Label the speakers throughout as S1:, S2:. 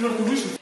S1: четвертый вышел.
S2: –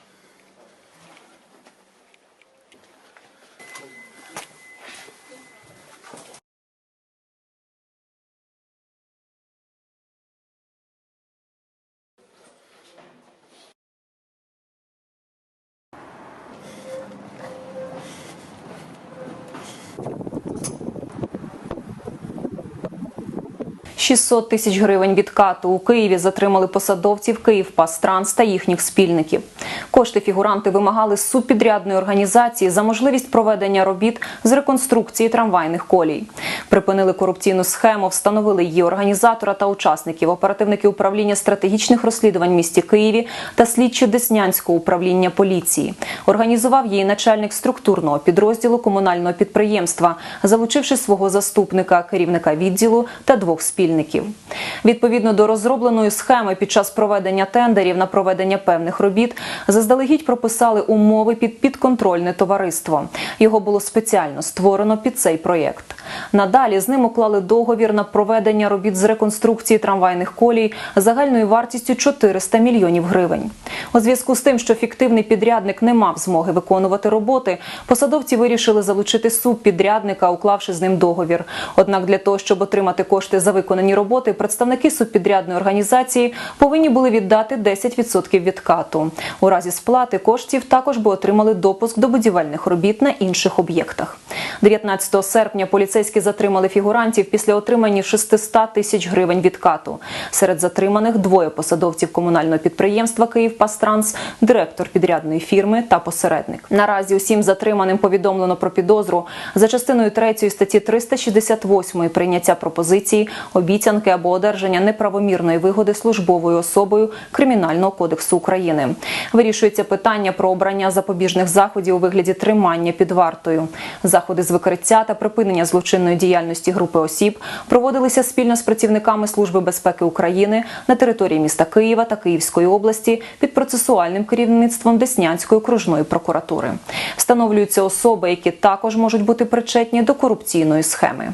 S2: 600 тисяч гривень відкату у Києві затримали посадовців «Київпастранс» та їхніх спільників. Кошти фігуранти вимагали з субпідрядної організації за можливість проведення робіт з реконструкції трамвайних колій. Припинили корупційну схему, встановили її організатора та учасників, оперативники управління стратегічних розслідувань в місті Києві та слідчі Деснянського управління поліції. Організував її начальник структурного підрозділу комунального підприємства, залучивши свого заступника, керівника відділу та двох спільників. Відповідно до розробленої схеми під час проведення тендерів на проведення певних робіт заздалегідь прописали умови під підконтрольне товариство. Його було спеціально створено під цей проєкт. Надалі з ним уклали договір на проведення робіт з реконструкції трамвайних колій загальною вартістю 400 мільйонів гривень. У зв'язку з тим, що фіктивний підрядник не мав змоги виконувати роботи, посадовці вирішили залучити субпідрядника, уклавши з ним договір. Однак для того, щоб отримати кошти за виконані роботи, представники субпідрядної організації повинні були віддати 10% відкату. У разі сплати коштів також би отримали допуск до будівельних робіт на інших об'єктах. 19 серпня поліцейські затримали фігурантів після отримання 600 тисяч гривень відкату. Серед затриманих двоє посадовців комунального підприємства «Київпастранс», директор підрядної фірми та посередник. Наразі усім затриманим повідомлено про підозру за частиною 3 статті 368 прийняття пропозиції, обіцянки або одержання неправомірної вигоди службовою особою Кримінального кодексу України. Вирішується питання про обрання запобіжних заходів у вигляді тримання під вартою. Заходи з викриття та припинення злочинної діяльності групи осіб проводилися спільно з працівниками Служби безпеки України на території міста Києва та Київської області під процесуальним керівництвом Деснянської окружної прокуратури. Встановлюються особи, які також можуть бути причетні до корупційної схеми.